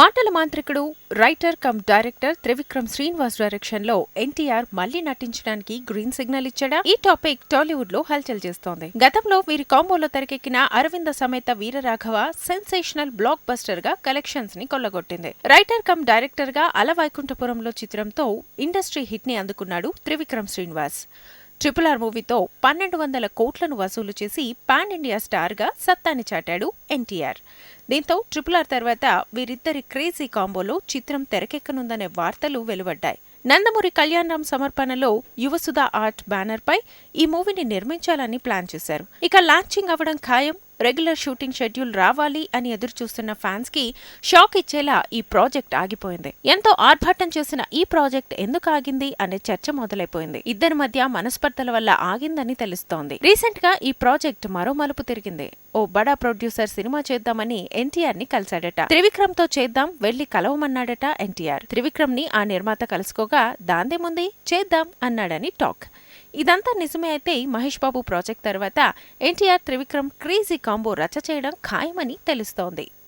మాటల మాంత్రికుడు writer come director Trivikram Srinivas డైరెక్షన్లో ఎన్టీఆర్ మళ్ళీ నటించడానికి గ్రీన్ సిగ్నల్ ఇచ్చాడా? ఈ టాపిక్ టాలీవుడ్లో హల్చల్ చేస్తోంది. గతంలో వీరి కాంబోలో తెరకెక్కిన అరవింద సమేత వీరరాఘవ సెన్సేషనల్ బ్లాక్ బస్టర్గా కలెక్షన్స్ని కొల్లగొట్టింది. రైటర్ కమ్ డైరెక్టర్గా అలవైకుంఠపురంలో చిత్రంతో ఇండస్ట్రీ హిట్ని అందుకున్నాడు త్రివిక్రమ్ శ్రీనివాస్. ట్రిపుల్ ఆర్ మూవీతో పన్నెండు వందల కోట్లను వసూలు చేసి పాన్ ఇండియా స్టార్గా సత్తాని చాటాడు ఎన్టీఆర్. దీంతో ట్రిపుల్ ఆర్ తర్వాత వీరిద్దరి క్రేజీ కాంబోలో చిత్రం తెరకెక్కనుందనే వార్తలు వెలువడ్డాయి. నందమూరి కళ్యాణ్ రామ్ సమర్పణలో యువసుధ ఆర్ట్ బ్యానర్ పై ఈ మూవీని నిర్మించాలని ప్లాన్ చేశారు. ఇక లాంచింగ్ అవ్వడం ఖాయం. రెగ్యులర్ షూటింగ్ షెడ్యూల్ రావాలి అని ఎదురుచూస్తున్న ఫ్యాన్స్కి షాక్ ఇచ్చేలా ఈ ప్రాజెక్ట్ ఆగిపోయింది. ఎంతో ఆర్భాటం చేసిన ఈ ప్రాజెక్ట్ ఎందుకు ఆగింది అనే చర్చ మొదలైపోయింది. ఇద్దరి మధ్య మనస్పర్ధల వల్ల ఆగిందని తెలుస్తోంది. రీసెంట్గా ఈ ప్రాజెక్ట్ మరో మలుపు తిరిగింది. ఓ బడా ప్రొడ్యూసర్ సినిమా చేద్దామని ఎన్టీఆర్ని కలిశాడట. త్రివిక్రమ్తో చేద్దాం వెళ్ళి కలవమన్నాడట ఎన్టీఆర్. త్రివిక్రమ్ని ఆ నిర్మాత కలుసుకోగా దాందేముంది? చేద్దాం అన్నాడని టాక్. ఇదంతా నిజమే అయితే మహేష్ బాబు ప్రాజెక్ట్ తర్వాత ఎన్టీఆర్ త్రివిక్రమ్ క్రేజీ కాంబో రచ చేయడం ఖాయమని తెలుస్తోంది.